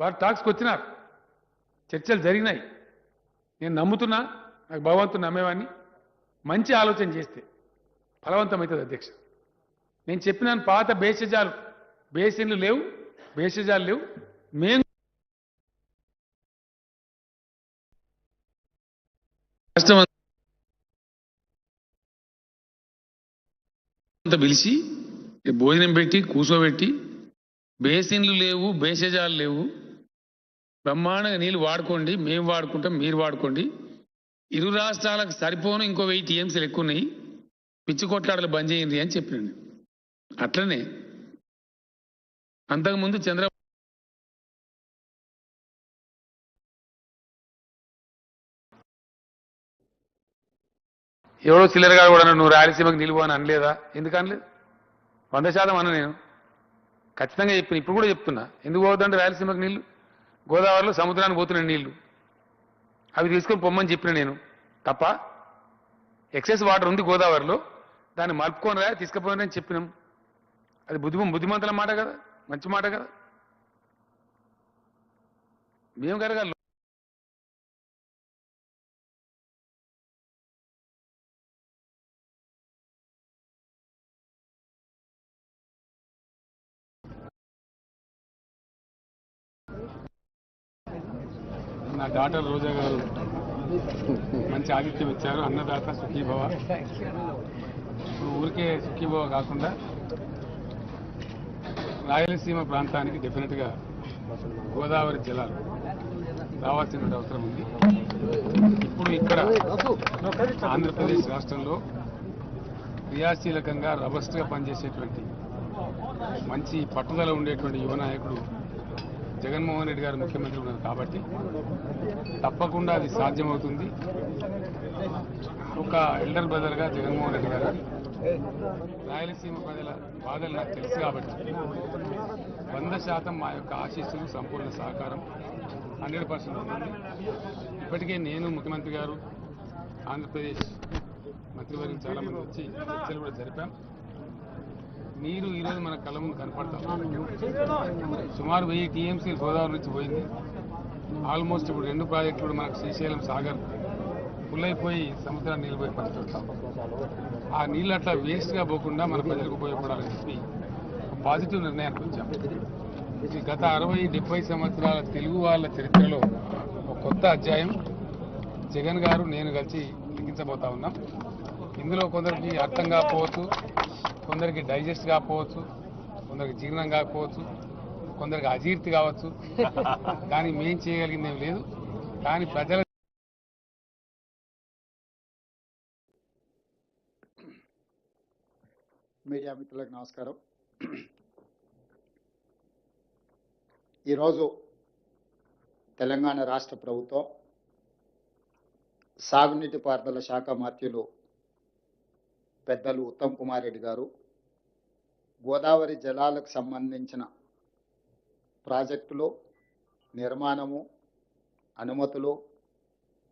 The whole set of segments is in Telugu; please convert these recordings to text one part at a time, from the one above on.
వారు టాక్స్కి వచ్చినారు. చర్చలు జరిగినాయి. నేను నమ్ముతున్నా నాకు భగవంతుని నమ్మేవాడిని. మంచి ఆలోచన చేస్తే ఫలవంతమవుతుంది అధ్యక్ష. నేను చెప్పినాను పాత బేసజాలు బేసిన్లు లేవు బేసజాలు లేవు. మేము అంతా పిలిచి భోజనం పెట్టి కూర్చోబెట్టి బేసిన్లు లేవు బేసజాలు లేవు. బ్రహ్మాండంగా నీళ్ళు వాడుకోండి మేము వాడుకుంటాం మీరు వాడుకోండి. ఇరు రాష్ట్రాలకు సరిపోను ఇంకో వెయ్యి టీఎంసీలు ఎక్కువ ఉన్నాయి పిచ్చి కొట్లాడలు బంద్ చేయండి అని చెప్పినండి. అట్లనే అంతకుముందు చంద్ర ఎవరో చిల్లరగా కూడా నువ్వు రాయలసీమకు నిలువు అని అనలేదా? ఎందుకు అనలేదు? వంద శాతం అన్న నేను. ఖచ్చితంగా చెప్పిన ఇప్పుడు కూడా చెప్తున్నా. ఎందుకు పోవద్దండి రాయలసీమకు నీళ్ళు? గోదావరిలో సముద్రానికి పోతున్నాయి నీళ్ళు. అవి తీసుకొని పొమ్మని చెప్పిన నేను. తప్ప ఎక్సెస్ వాటర్ ఉంది గోదావరిలో దాన్ని మలుపుకొని రా తీసుకుపోయినని చెప్పినాం. అది బుద్ధి బుద్ధిమంతుల మాట కదా మంచి మాట కదా. మేము కరగాలి. డాటర్ రోజా గారు మంచి ఆతిథ్యం ఇచ్చారు. అన్నదాత సుఖీభవ. ఇప్పుడు ఊరికే సుఖీభవ కాకుండా రాయలసీమ ప్రాంతానికి డెఫినెట్గా గోదావరి జిల్లాలు రావాల్సిన అవసరం ఉంది. ఇప్పుడు ఇక్కడ ఆంధ్రప్రదేశ్ రాష్ట్రంలో క్రియాశీలకంగా రబస్ట్గా పనిచేసేటువంటి మంచి పట్టుదల ఉండేటువంటి యువ నాయకుడు జగన్మోహన్ రెడ్డి గారు ముఖ్యమంత్రి ఉన్నారు కాబట్టి తప్పకుండా అది సాధ్యమవుతుంది. ఒక ఎల్డర్ బ్రదర్గా జగన్మోహన్ రెడ్డి గారు రాయలసీమ ప్రజల బాధలు నాకు తెలుసు కాబట్టి వంద శాతం మా యొక్క ఆశీస్సులు సంపూర్ణ సహకారం హండ్రెడ్ పర్సెంట్ ఉంటుంది ఇప్పటికే నేను ముఖ్యమంత్రి గారు ఆంధ్రప్రదేశ్ మంత్రివర్గం చాలా మంది వచ్చి చర్చలు కూడా జరిపాం. నీరు ఈరోజు మన కళ్ళ ముందు కనపడతాం సుమారు వెయ్యి టీఎంసీ గోదావరి నుంచి పోయింది. ఆల్మోస్ట్ ఇప్పుడు రెండు ప్రాజెక్టులు కూడా మనకు శ్రీశైలం సాగర్ ఫుల్ అయిపోయి సముద్రాన్ని నిలిపోయి పరిస్థితి ఆ నీళ్ళు అట్లా వేస్ట్గా పోకుండా మన ప్రజలకు ఉపయోగపడాలని చెప్పి పాజిటివ్ నిర్ణయానికి వచ్చాం. ఇది గత అరవై డెబ్బై సంవత్సరాల తెలుగు వాళ్ళ చరిత్రలో ఒక కొత్త అధ్యాయం జగన్ గారు నేను కలిసి లిఖించబోతా ఉన్నాం. ఇందులో కొందరికి అర్థం కాకపోవచ్చు కొందరికి డైజెస్ట్ కాకపోవచ్చు కొందరికి జీర్ణం కాకపోవచ్చు కొందరికి అజీర్తి కావచ్చు. కానీ మేం చేయగలిగింది ఏం లేదు. కానీ ప్రజల మీడియా మిత్రులకు నమస్కారం. ఈరోజు తెలంగాణ రాష్ట్ర ప్రభుత్వం సాగునీటి పారుదల శాఖ మంత్రులు పెద్దలు ఉత్తమ్ కుమార్ రెడ్డి గారు గోదావరి జలాలకు సంబంధించిన ప్రాజెక్టులు నిర్మాణము అనుమతులు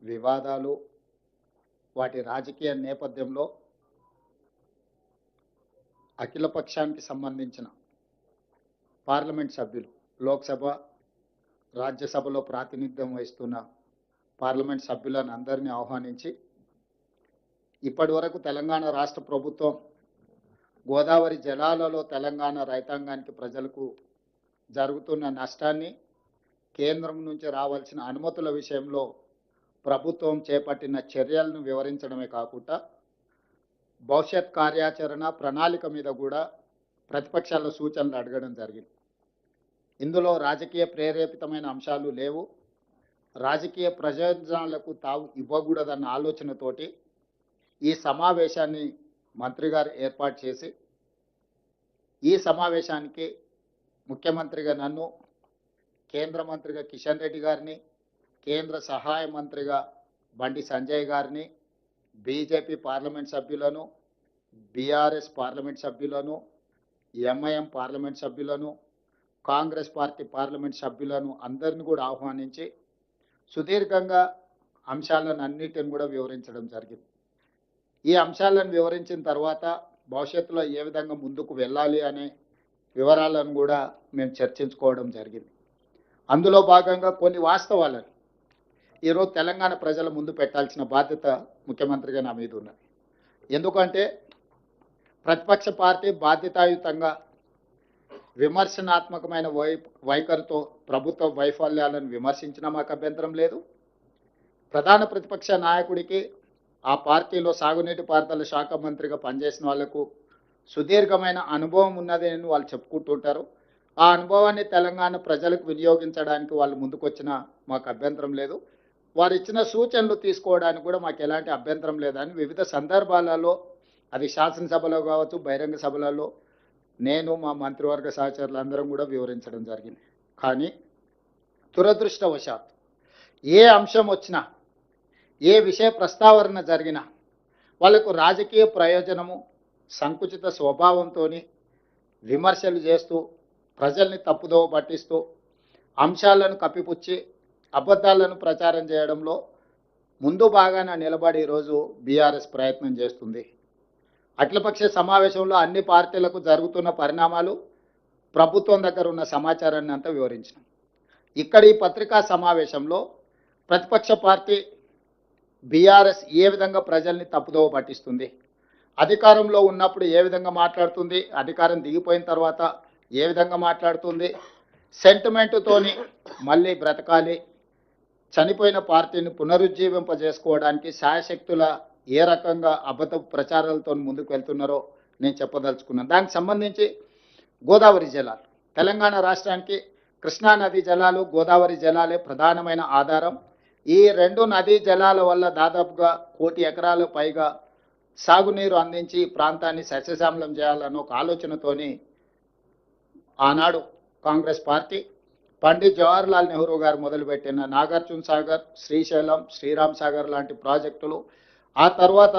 వివాదాలు వాటి రాజకీయ నేపథ్యంలో అఖిలపక్షానికి సంబంధించిన పార్లమెంట్ సభ్యులు లోక్సభ రాజ్యసభలో ప్రాతినిధ్యం వహిస్తున్న పార్లమెంట్ సభ్యులను అందరినీ ఆహ్వానించి ఇప్పటి వరకు తెలంగాణ రాష్ట్ర ప్రభుత్వం గోదావరి జలాలలో తెలంగాణ రైతాంగానికి ప్రజలకు జరుగుతున్న నష్టాన్ని కేంద్రం నుంచి రావాల్సిన అనుమతుల విషయంలో ప్రభుత్వం చేపట్టిన చర్యలను వివరించడమే కాకుండా భవిష్యత్ కార్యాచరణ ప్రణాళిక మీద కూడా ప్రతిపక్షాల సూచనలు అడగడం జరిగింది. ఇందులో రాజకీయ ప్రేరేపితమైన అంశాలు లేవు. రాజకీయ ప్రయోజనాలకు తావు ఇవ్వకూడదన్న ఆలోచనతోటి ఈ సమావేశాన్ని మంత్రి గారు ఏర్పాటు చేసి ఈ సమావేశానికి ముఖ్యమంత్రిగా నన్ను కేంద్ర మంత్రిగా కిషన్ రెడ్డి గారిని కేంద్ర సహాయ మంత్రిగా బండి సంజయ్ గారిని బీజేపీ పార్లమెంట్ సభ్యులను బీఆర్ఎస్ పార్లమెంట్ సభ్యులను ఎంఐఎం పార్లమెంట్ సభ్యులను కాంగ్రెస్ పార్టీ పార్లమెంట్ సభ్యులను అందరిని కూడా ఆహ్వానించి సుదీర్ఘంగా అంశాలను అన్నిటిని కూడా వివరించడం జరిగింది. ఈ అంశాలను వివరించిన తర్వాత భవిష్యత్తులో ఏ విధంగా ముందుకు వెళ్ళాలి అనే వివరాలను కూడా మేము చర్చించుకోవడం జరిగింది. అందులో భాగంగా కొన్ని వాస్తవాలను. ఈరోజు తెలంగాణ ప్రజల ముందు పెట్టాల్సిన బాధ్యత ముఖ్యమంత్రిగా నా మీద ఉన్నది. ఎందుకంటే ప్రతిపక్ష పార్టీ బాధ్యతాయుతంగా విమర్శనాత్మకమైన వై వైఖరితో ప్రభుత్వ వైఫల్యాలను విమర్శించినా మాకు అభ్యంతరం లేదు. ప్రధాన ప్రతిపక్ష నాయకుడికి ఆ పార్టీలో సాగునీటి పారుదల శాఖ మంత్రిగా పనిచేసిన వాళ్ళకు సుదీర్ఘమైన అనుభవం ఉన్నదని వాళ్ళు చెప్పుకుంటుంటారు. ఆ అనుభవాన్ని తెలంగాణ ప్రజలకు వినియోగించడానికి వాళ్ళు ముందుకొచ్చిన మాకు అభ్యంతరం లేదు. వారు ఇచ్చిన సూచనలు తీసుకోవడానికి కూడా మాకు ఎలాంటి అభ్యంతరం లేదని వివిధ సందర్భాలలో అది శాసనసభలో కావచ్చు బహిరంగ సభలలో నేను మా మంత్రివర్గ సహచరులు అందరం కూడా వివరించడం జరిగింది. కానీ దురదృష్టవశాత్ ఏ అంశం వచ్చినా ఏ విషయ ప్రస్తావన జరిగినా వాళ్ళకు రాజకీయ ప్రయోజనము సంకుచిత స్వభావంతో విమర్శలు చేస్తూ ప్రజల్ని తప్పుదోవ పట్టిస్తూ అంశాలను కప్పిపుచ్చి అబద్ధాలను ప్రచారం చేయడంలో ముందు భాగాన నిలబడి ఈరోజు బీఆర్ఎస్ ప్రయత్నం చేస్తుంది. అఖిలపక్ష సమావేశంలో అన్ని పార్టీలకు జరుగుతున్న పరిణామాలు ప్రభుత్వం దగ్గర ఉన్న సమాచారాన్ని అంతా వివరించినాం. ఇక్కడ ఈ పత్రికా సమావేశంలో ప్రతిపక్ష పార్టీ బీఆర్ఎస్ ఏ విధంగా ప్రజల్ని తప్పుదోవ పట్టిస్తుంది? అధికారంలో ఉన్నప్పుడు ఏ విధంగా మాట్లాడుతుంది? అధికారం దిగిపోయిన తర్వాత ఏ విధంగా మాట్లాడుతుంది? సెంటిమెంటుతోని మళ్ళీ బ్రతకాలి. చనిపోయిన పార్టీని పునరుజ్జీవింపజేసుకోవడానికి శాయశక్తుల ఏ రకంగా అబద్ధ ప్రచారాలతో ముందుకు వెళ్తున్నారో నేను చెప్పదలుచుకున్నాను. దానికి సంబంధించి గోదావరి జలాలు. తెలంగాణ రాష్ట్రానికి కృష్ణా నది జలాలు గోదావరి జలాలే ప్రధానమైన ఆధారం. ఈ రెండు నదీ జలాల వల్ల దాదాపుగా కోటి ఎకరాలు పైగా సాగునీరు అందించి ప్రాంతాన్ని సస్యశ్యామలం చేయాలన్న ఒక ఆలోచనతోని ఆనాడు కాంగ్రెస్ పార్టీ పండిత్ జవహర్లాల్ నెహ్రూ గారు మొదలుపెట్టిన నాగార్జున సాగర్ శ్రీశైలం శ్రీరామ్ సాగర్ లాంటి ప్రాజెక్టులు ఆ తర్వాత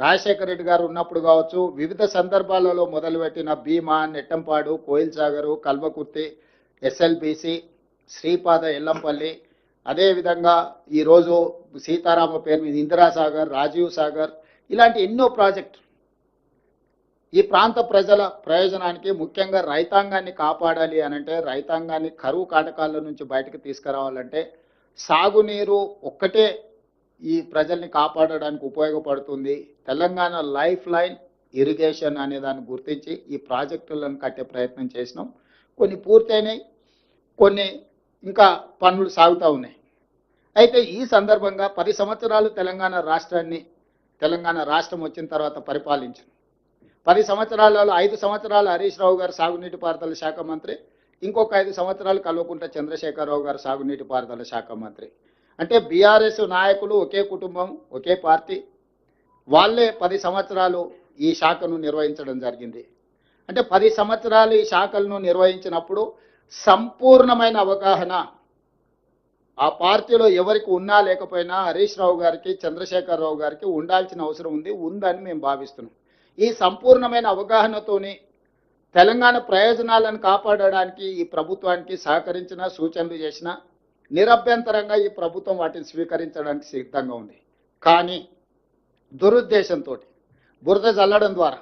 రాజశేఖర రెడ్డి గారు ఉన్నప్పుడు కావచ్చు వివిధ సందర్భాలలో మొదలుపెట్టిన భీమా నెట్టంపాడు కోయిల్ సాగరు కల్వకుర్తి ఎస్ఎల్బిసి శ్రీపాద ఎల్లంపల్లి అదేవిధంగా ఈరోజు సీతారామ పేరు మీద ఇందిరాసాగర్ రాజీవ్ సాగర్ ఇలాంటి ఎన్నో ప్రాజెక్టు ఈ ప్రాంత ప్రజల ప్రయోజనానికి ముఖ్యంగా రైతాంగాన్ని కాపాడాలి అనంటే రైతాంగాన్ని కరువు కాటకాల నుంచి బయటకు తీసుకురావాలంటే సాగునీరు ఒక్కటే ఈ ప్రజల్ని కాపాడడానికి ఉపయోగపడుతుంది. తెలంగాణ లైఫ్ లైన్ ఇరిగేషన్ అనే దాన్ని గుర్తించి ఈ ప్రాజెక్టులను కట్టే ప్రయత్నం చేసినాం. కొన్ని పూర్తయినాయి కొన్ని ఇంకా పనులు సాగుతూ ఉన్నాయి. అయితే ఈ సందర్భంగా పది సంవత్సరాలు తెలంగాణ రాష్ట్రాన్ని తెలంగాణ రాష్ట్రం వచ్చిన తర్వాత పరిపాలించింది. పది సంవత్సరాలలో ఐదు సంవత్సరాలు హరీష్ రావు గారు సాగునీటి పారుదల శాఖ మంత్రి ఇంకొక ఐదు సంవత్సరాలు కల్వకుంట చంద్రశేఖరరావు గారు సాగునీటి పారుదల శాఖ మంత్రి. అంటే బీఆర్ఎస్ నాయకులు ఒకే కుటుంబం ఒకే పార్టీ వాళ్ళే పది సంవత్సరాలు ఈ శాఖను నిర్వహించడం జరిగింది. అంటే పది సంవత్సరాలు ఈ శాఖలను నిర్వహించినప్పుడు సంపూర్ణమైన అవగాహన ఆ పార్టీలో ఎవరికి ఉన్నా లేకపోయినా హరీష్ రావు గారికి చంద్రశేఖరరావు గారికి ఉండాల్సిన అవసరం ఉంది ఉందని మేము భావిస్తున్నాం. ఈ సంపూర్ణమైన అవగాహనతోని తెలంగాణ ప్రయోజనాలను కాపాడడానికి ఈ ప్రభుత్వానికి సహకరించిన సూచనలు చేసిన నిరభ్యంతరంగా ఈ ప్రభుత్వం వాటిని స్వీకరించడానికి సిద్ధంగా ఉంది. కానీ దురుద్దేశంతో బురద చల్లడం ద్వారా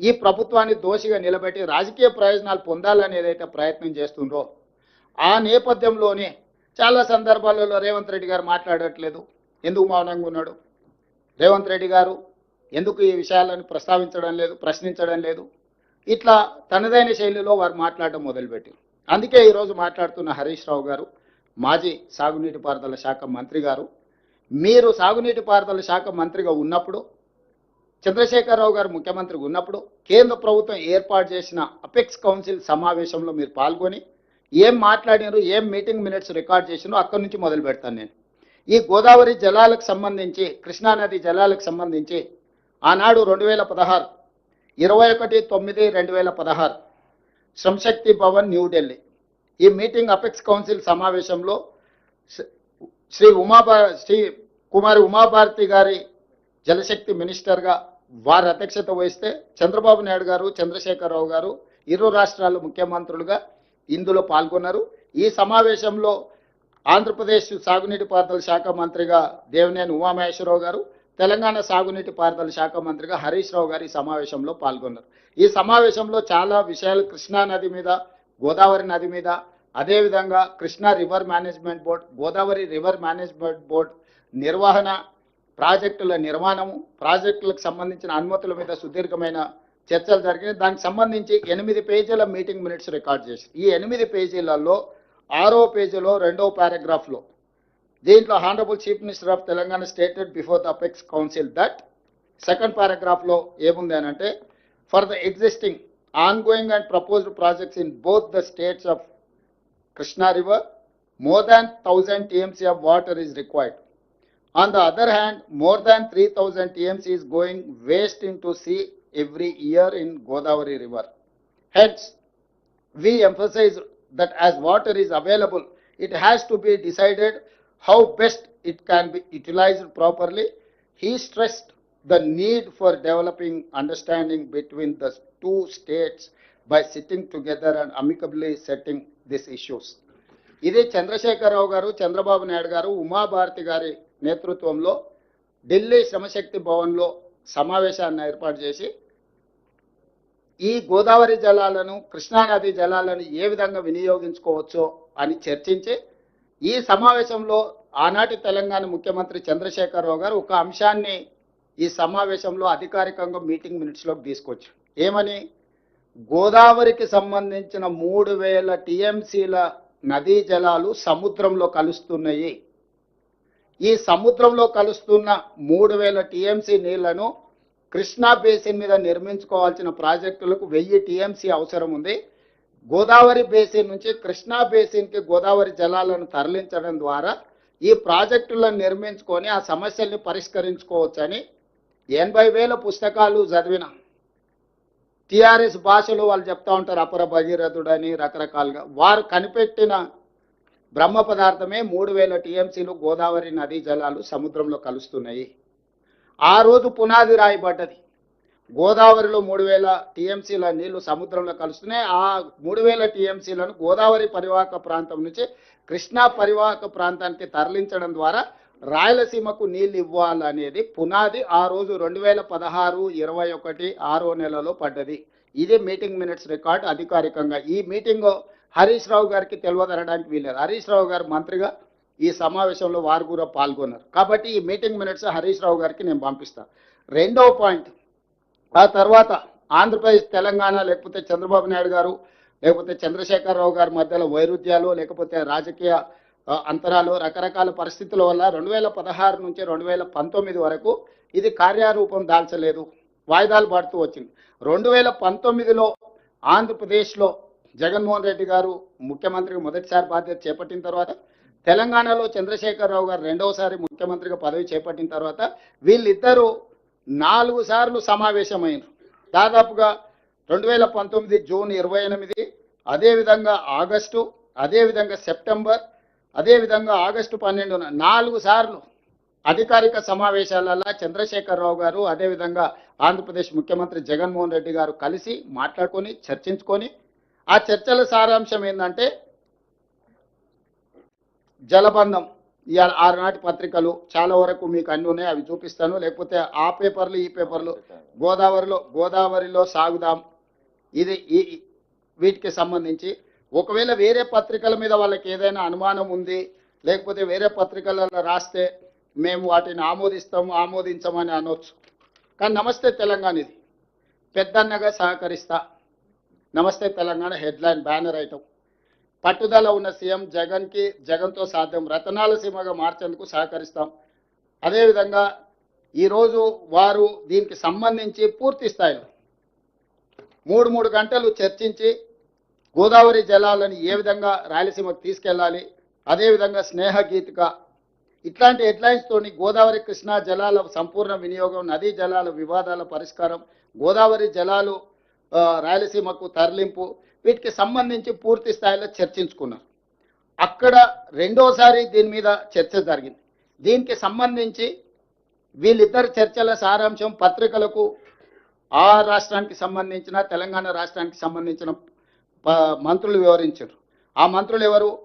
ఈ ప్రభుత్వాన్ని దోషిగా నిలబెట్టి రాజకీయ ప్రయోజనాలు పొందాలని ఏదైతే ప్రయత్నం చేస్తుందో ఆ నేపథ్యంలోనే చాలా సందర్భాలలో రేవంత్ రెడ్డి గారు మాట్లాడట్లేదు. ఎందుకు మౌనంగా ఉన్నాడు? రేవంత్ రెడ్డి గారు ఎందుకు ఈ విషయాలను ప్రస్తావించడం లేదు ప్రశ్నించడం లేదు? ఇట్లా తనదైన శైలిలో వారు మాట్లాడడం మొదలుపెట్టి అందుకే ఈరోజు మాట్లాడుతున్న హరీష్ రావు గారు మాజీ సాగునీటి పారుదల శాఖ మంత్రి గారు మీరు సాగునీటి పారుదల శాఖ మంత్రిగా ఉన్నప్పుడు చంద్రశేఖరరావు గారు ముఖ్యమంత్రిగా ఉన్నప్పుడు కేంద్ర ప్రభుత్వం ఏర్పాటు చేసిన అపెక్స్ కౌన్సిల్ సమావేశంలో మీరు పాల్గొని ఏం మాట్లాడినారు ఏం మీటింగ్ మినిట్స్ రికార్డ్ చేసినో అక్కడి నుంచి మొదలు పెడతాను నేను. ఈ గోదావరి జలాలకు సంబంధించి కృష్ణానది జలాలకు సంబంధించి ఆనాడు రెండు వేల పదహారు ఇరవై ఒకటి తొమ్మిది రెండు వేల పదహారు శ్రమశక్తి భవన్ న్యూఢిల్లీ ఈ మీటింగ్ అపెక్స్ కౌన్సిల్ సమావేశంలో శ్రీ- శ్రీ ఉమాభా శ్రీ కుమారి ఉమాభారతి గారి జలశక్తి మినిస్టర్గా వారి అధ్యక్షత వహిస్తే చంద్రబాబు నాయుడు గారు చంద్రశేఖరరావు గారు ఇరు రాష్ట్రాల ముఖ్యమంత్రులుగా ఇందులో పాల్గొన్నారు. ఈ సమావేశంలో ఆంధ్రప్రదేశ్ సాగునీటి పారుదల శాఖ మంత్రిగా దేవినేని ఉమామహేశ్వరరావు గారు తెలంగాణ సాగునీటి పారుదల శాఖ మంత్రిగా హరీష్ రావు గారు ఈ సమావేశంలో పాల్గొన్నారు. ఈ సమావేశంలో చాలా విషయాలు కృష్ణా నది మీద గోదావరి నది మీద అదేవిధంగా Krishna river management board Godavari river management board నిర్వహణ ప్రాజెక్టుల నిర్మాణము ప్రాజెక్టులకు సంబంధించిన అనుమతుల మీద సుదీర్ఘమైన చర్చలు జరిగినాయి. దానికి సంబంధించి ఎనిమిది పేజీల మీటింగ్ మినిట్స్ రికార్డ్ చేసి ఈ ఎనిమిది పేజీలలో ఆరో పేజీలో రెండో పారాగ్రాఫ్లో. దీంట్లో honourable chief minister of Telangana stated before the apex council that second పారాగ్రాఫ్లో ఏముంది అని అంటే for the existing ongoing and proposed projects in both the states of Krishna river more than thousand TMC of water is required on the other hand more than three thousand TMC is going waste in to sea every year in Godavari River. Hence, we emphasize that as water is available, it has to be decided how best it can be utilized properly. He stressed the need for developing understanding between the two states by sitting together and amicably setting these issues. ఇది చంద్రశేఖరరావు గారు చంద్రబాబు నాయుడు గారు ఉమాభారతి గారి నేతృత్వంలో ఢిల్లీ శ్రమశక్తి భవన్లో సమావేశాన్ని ఏర్పాటు చేసి ఈ గోదావరి జలాలను కృష్ణానది జలాలను ఏ విధంగా వినియోగించుకోవచ్చో అని చర్చించి ఈ సమావేశంలో ఆనాటి తెలంగాణ ముఖ్యమంత్రి చంద్రశేఖరరావు గారు ఒక అంశాన్ని ఈ సమావేశంలో అధికారికంగా మీటింగ్ మినిట్స్లోకి తీసుకొచ్చారు. ఏమని? గోదావరికి సంబంధించిన మూడు వేల టీఎంసీల నదీ జలాలు సముద్రంలో కలుస్తున్నాయి. ఈ సముద్రంలో కలుస్తున్న మూడు వేల టీఎంసీ నీళ్ళను కృష్ణా బేసిన్ మీద నిర్మించుకోవాల్సిన ప్రాజెక్టులకు వెయ్యి టీఎంసీ అవసరం ఉంది. గోదావరి బేసిన్ నుంచి కృష్ణా బేసిన్కి గోదావరి జలాలను తరలించడం ద్వారా ఈ ప్రాజెక్టులను నిర్మించుకొని ఆ సమస్యల్ని పరిష్కరించుకోవచ్చని ఎనభై వేల పుస్తకాలు చదివిన టిఆర్ఎస్ భాషలో వాళ్ళు చెప్తా ఉంటారు అపర భగీరథుడని రకరకాలుగా. వారు కనిపెట్టిన బ్రహ్మ పదార్థమే మూడు వేల టీఎంసీలు గోదావరి నదీ జలాలు సముద్రంలో కలుస్తున్నాయి. ఆ రోజు పునాది రాయబడ్డది. గోదావరిలో మూడు వేల టీఎంసీల నీళ్ళు సముద్రంలో కలుస్తున్నాయి ఆ మూడు వేల టీఎంసీలను గోదావరి పరివాహక ప్రాంతం నుంచి కృష్ణా పరివాహక ప్రాంతానికి తరలించడం ద్వారా రాయలసీమకు నీళ్ళు ఇవ్వాలనేది పునాది ఆ రోజు రెండు వేల పదహారు ఇరవై ఒకటి ఆరో నెలలో పడ్డది. ఇది మీటింగ్ మినిట్స్ రికార్డ్ అధికారికంగా. ఈ మీటింగ్ హరీష్ రావు గారికి తెలియదనడానికి వీలేదు హరీష్ రావు గారు మంత్రిగా ఈ సమావేశంలో వారు కూడా పాల్గొన్నారు. కాబట్టి ఈ మీటింగ్ మినిట్స్ హరీష్ రావు గారికి నేను పంపిస్తాను రెండవ పాయింట్ ఆ తర్వాత ఆంధ్రప్రదేశ్ తెలంగాణ లేకపోతే చంద్రబాబు నాయుడు గారు లేకపోతే చంద్రశేఖరరావు గారి మధ్యలో వైరుధ్యాలు లేకపోతే రాజకీయ అంతరాలు రకరకాల పరిస్థితుల వల్ల రెండు వేల పదహారు నుంచి రెండు వేల పంతొమ్మిది వరకు ఇది కార్యారూపం దాల్చలేదు వాయిదాలు పడుతూ వచ్చింది. రెండు వేల పంతొమ్మిదిలో ఆంధ్రప్రదేశ్లో జగన్మోహన్ రెడ్డి గారు ముఖ్యమంత్రి మొదటిసారి బాధ్యత చేపట్టిన తర్వాత తెలంగాణలో చంద్రశేఖరరావు గారు రెండవసారి ముఖ్యమంత్రిగా పదవి చేపట్టిన తర్వాత వీళ్ళిద్దరూ నాలుగు సార్లు సమావేశమైనరు దాదాపుగా రెండు వేల పంతొమ్మిది జూన్ ఇరవై ఎనిమిది అదేవిధంగా ఆగస్టు అదేవిధంగా సెప్టెంబర్ అదేవిధంగా ఆగస్టు పన్నెండున నాలుగు సార్లు అధికారిక సమావేశాలలో చంద్రశేఖరరావు గారు అదేవిధంగా ఆంధ్రప్రదేశ్ ముఖ్యమంత్రి జగన్మోహన్ రెడ్డి గారు కలిసి మాట్లాడుకొని చర్చించుకొని ఆ చర్చల సారాంశం ఏంటంటే జలబంధం. ఇవాళ ఆరునాటి పత్రికలు చాలా వరకు మీకు అన్ని ఉన్నాయి అవి చూపిస్తాను. లేకపోతే ఆ పేపర్లు ఈ పేపర్లు గోదావరిలో గోదావరిలో సాగుదాం. ఇది ఈ ఈ- వీటికి సంబంధించి. ఒకవేళ వేరే పత్రికల మీద వాళ్ళకి ఏదైనా అనుమానం ఉంది లేకపోతే వేరే పత్రికలలో రాస్తే మేము వాటిని ఆమోదిస్తాము ఆమోదించమని అనొచ్చు. కానీ నమస్తే తెలంగాణ ఇది. పెద్దన్నగా సహకరిస్తా. నమస్తే తెలంగాణ హెడ్లైన్ బ్యానర్ ఐటమ్. పట్టుదల ఉన్న సీఎం జగన్కి జగన్తో సాధ్యం. రతనాల సీమగా మార్చేందుకు సహకరిస్తాం. అదేవిధంగా ఈరోజు వారు దీనికి సంబంధించి పూర్తి స్థాయిలో మూడు మూడు గంటలు చర్చించి గోదావరి జలాలను ఏ విధంగా రాయలసీమకు తీసుకెళ్ళాలి అదేవిధంగా స్నేహ గీతిక ఇట్లాంటి హెడ్లైన్స్ తోని గోదావరి కృష్ణా జలాల సంపూర్ణ వినియోగం నదీ జలాల వివాదాల పరిష్కారం గోదావరి జలాలు రాయలసీమకు తరలింపు వీటికి సంబంధించి పూర్తి స్థాయిలో చర్చించుకున్నారు. అక్కడ రెండోసారి దీని మీద చర్చ జరిగింది. దీనికి సంబంధించి వీళ్ళిద్దరు చర్చల సారాంశం పత్రికలకు ఆ రాష్ట్రానికి సంబంధించిన తెలంగాణ రాష్ట్రానికి సంబంధించిన ప- మంత్రులు వివరించారు. ఆ మంత్రులు ఎవరు?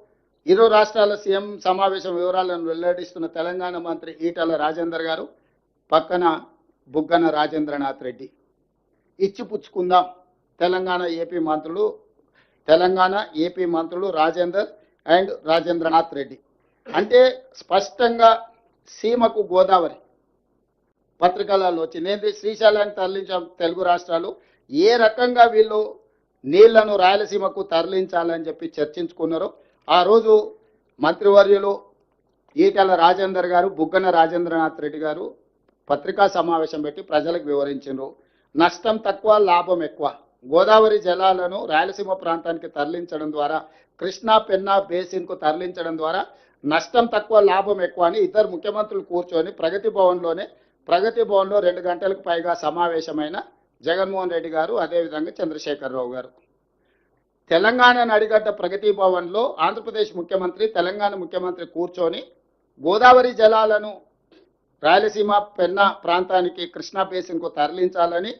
ఇరు రాష్ట్రాల సీఎం సమావేశం వివరాలను వెల్లడిస్తున్న తెలంగాణ మంత్రి ఈటల రాజేందర్ గారు పక్కన బుగ్గన రాజేంద్రనాథ్ రెడ్డి. ఇచ్చిపుచ్చుకుందాం తెలంగాణ ఏపీ మంత్రులు తెలంగాణ ఏపీ మంత్రులు రాజేందర్ అండ్ రాజేంద్రనాథ్ రెడ్డి. అంటే స్పష్టంగా సీమకు గోదావరి పత్రికలలో వచ్చింది ఏంటి శ్రీశైలాన్ని తరలించాం తెలుగు రాష్ట్రాలు. ఏ రకంగా వీళ్ళు నీళ్ళను రాయలసీమకు తరలించాలని చెప్పి చర్చించుకున్నారో ఆ రోజు మంత్రివర్యులు ఈటల రాజేందర్ గారు బుగ్గన రాజేంద్రనాథ్ రెడ్డి గారు పత్రికా సమావేశం పెట్టి ప్రజలకు వివరించారు నష్టం తక్కువ లాభం ఎక్కువ. గోదావరి జలాలను రాయలసీమ ప్రాంతానికి తరలించడం ద్వారా కృష్ణా పెన్నా బేసిన్కు తరలించడం ద్వారా నష్టం తక్కువ లాభం ఎక్కువ అని ఇద్దరు ముఖ్యమంత్రులు కూర్చొని ప్రగతి భవన్లోనే ప్రగతి భవన్లో రెండు గంటలకు పైగా సమావేశమైన జగన్మోహన్ రెడ్డి గారు అదేవిధంగా చంద్రశేఖరరావు గారు. తెలంగాణను అడిగడ్డ ప్రగతి భవన్లో ఆంధ్రప్రదేశ్ ముఖ్యమంత్రి తెలంగాణ ముఖ్యమంత్రి కూర్చొని గోదావరి జలాలను రాయలసీమ పెన్నా ప్రాంతానికి కృష్ణా బేసిన్కు తరలించాలని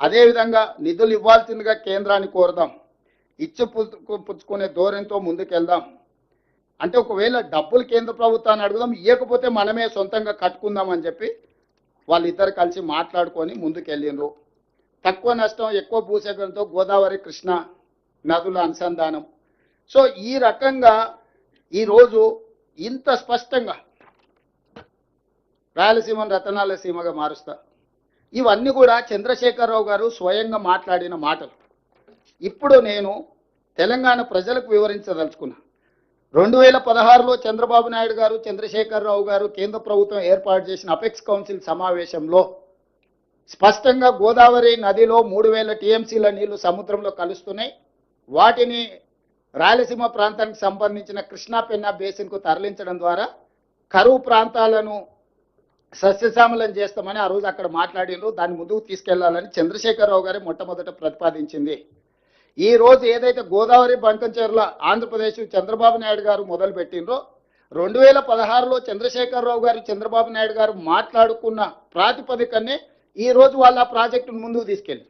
అదేవిధంగా నిధులు ఇవ్వాల్సిందిగా కేంద్రాన్ని కోరుదాం. ఇచ్చి పుచ్చుకు- పుచ్చుకునే ధోరణితో ముందుకెళ్దాం. అంటే ఒకవేళ డబ్బులు కేంద్ర ప్రభుత్వాన్ని అడుగుదాం ఇవ్వకపోతే మనమే సొంతంగా కట్టుకుందాం అని చెప్పి వాళ్ళిద్దరు కలిసి మాట్లాడుకొని ముందుకెళ్ళిండ్రు. తక్కువ నష్టం ఎక్కువ భూసేకరణతో గోదావరి కృష్ణ నదుల అనుసంధానం. సో ఈ రకంగా ఈరోజు ఇంత స్పష్టంగా రాయలసీమను రతనాల సీమగా మారుస్తా ఇవన్నీ కూడా చంద్రశేఖరరావు గారు స్వయంగా మాట్లాడిన మాటలు. ఇప్పుడు నేను తెలంగాణ ప్రజలకు వివరించదలుచుకున్నా. రెండు వేల పదహారులో చంద్రబాబు నాయుడు గారు చంద్రశేఖరరావు గారు కేంద్ర ప్రభుత్వం ఏర్పాటు చేసిన అపెక్స్ కౌన్సిల్ సమావేశంలో స్పష్టంగా గోదావరి నదిలో మూడు వేల టీఎంసీల నీళ్ళు సముద్రంలో కలుస్తున్నాయి. వాటిని రాయలసీమ ప్రాంతానికి సంబంధించిన కృష్ణా పెన్నా బేసిన్కు తరలించడం ద్వారా కరువు ప్రాంతాలను సస్యశ్యామలం చేస్తామని ఆ రోజు అక్కడ మాట్లాడిండ్రు దాన్ని ముందుకు తీసుకెళ్ళాలని చంద్రశేఖరరావు గారి మొట్టమొదట ప్రతిపాదించింది. ఈ రోజు ఏదైతే గోదావరి బంకంచెర్ల ఆంధ్రప్రదేశ్ చంద్రబాబు నాయుడు గారు మొదలు పెట్టిండ్రో రెండు వేల పదహారులో చంద్రశేఖరరావు గారు చంద్రబాబు నాయుడు గారు మాట్లాడుకున్న ప్రాతిపదికనే ఈ రోజు వాళ్ళ ప్రాజెక్టును ముందుకు తీసుకెళ్ళి.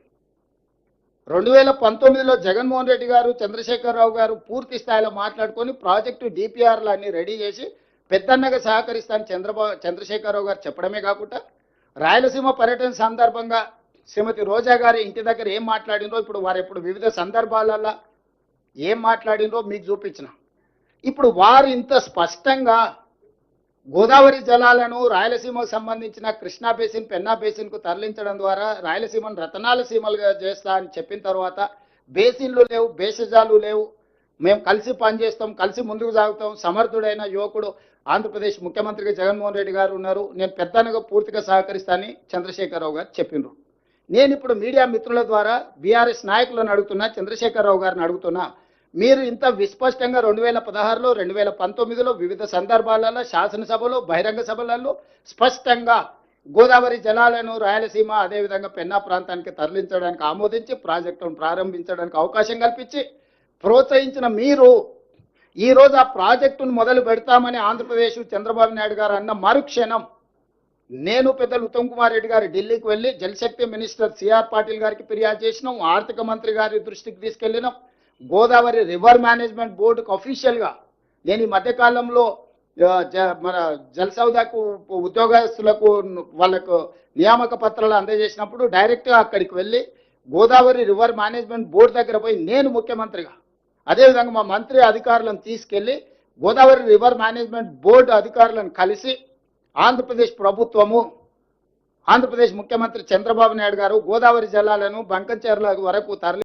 రెండు వేల పంతొమ్మిదిలో జగన్మోహన్ రెడ్డి గారు చంద్రశేఖరరావు గారు పూర్తి స్థాయిలో మాట్లాడుకొని ప్రాజెక్టు డిపిఆర్లు అన్ని రెడీ చేసి పెద్దన్నగా సహకరిస్తాను చంద్రబాబు చంద్రశేఖరరావు గారు చెప్పడమే కాకుండా రాయలసీమ పర్యటన సందర్భంగా శ్రీమతి రోజా గారి ఇంటి దగ్గర ఏం మాట్లాడినో ఇప్పుడు వారు ఇప్పుడు వివిధ సందర్భాలలో ఏం మాట్లాడినో మీకు చూపించిన. ఇప్పుడు వారు ఇంత స్పష్టంగా గోదావరి జలాలను రాయలసీమకు సంబంధించిన కృష్ణా బేసిన్ పెన్నా బేసిన్కు తరలించడం ద్వారా రాయలసీమను రతనాల సీమలుగా చేస్తా అని చెప్పిన తర్వాత బేసిన్లు లేవు భేషజాలు లేవు మేము కలిసి పనిచేస్తాం కలిసి ముందుకు సాగుతాం. సమర్థుడైన యువకుడు ఆంధ్రప్రదేశ్ ముఖ్యమంత్రిగా జగన్మోహన్ రెడ్డి గారు ఉన్నారు. నేను పెద్దగా పూర్తిగా సహకరిస్తానని చంద్రశేఖరరావు గారు చెప్పిండ్రు నేను ఇప్పుడు మీడియా మిత్రుల ద్వారా బీఆర్ఎస్ నాయకులను అడుగుతున్నా చంద్రశేఖరరావు గారిని అడుగుతున్నా. మీరు ఇంత విస్పష్టంగా రెండు వేల పదహారులో రెండు వేల పంతొమ్మిదిలో వివిధ సందర్భాలలో శాసనసభలో బహిరంగ సభలలో స్పష్టంగా గోదావరి జలాలను రాయలసీమ అదేవిధంగా పెన్నా ప్రాంతానికి తరలించడానికి ఆమోదించి ప్రాజెక్టును ప్రారంభించడానికి అవకాశం కల్పించి ప్రోత్సహించిన మీరు ఈరోజు ఆ ప్రాజెక్టును మొదలు పెడతామని ఆంధ్రప్రదేశ్ చంద్రబాబు నాయుడు గారు అన్న మరుక్షణం నేను పెద్దలు ఉత్తమ్ కుమార్ రెడ్డి గారు ఢిల్లీకి వెళ్ళి జలశక్తి మినిస్టర్ సిఆర్ పాటిల్ గారికి ఫిర్యాదు చేసినాం ఆర్థిక మంత్రి గారి దృష్టికి తీసుకెళ్ళినాం. గోదావరి రివర్ మేనేజ్మెంట్ బోర్డుకు అఫీషియల్గా నేను ఈ మధ్యకాలంలో జ- మన జలసౌదాకు ఉద్యోగస్తులకు వాళ్ళకు నియామక పత్రాలు అందజేసినప్పుడు డైరెక్ట్గా అక్కడికి వెళ్ళి గోదావరి రివర్ మేనేజ్మెంట్ బోర్డు దగ్గర పోయి నేను ముఖ్యమంత్రిగా అదేవిధంగా మా మంత్రి అధికారులను తీసుకెళ్ళి గోదావరి రివర్ మేనేజ్మెంట్ బోర్డు అధికారులను కలిసి ఆంధ్రప్రదేశ్ ప్రభుత్వము ఆంధ్రప్రదేశ్ ముఖ్యమంత్రి చంద్రబాబు నాయుడు గారు గోదావరి జలాలను బంకంచెర్ల వరకు తరలి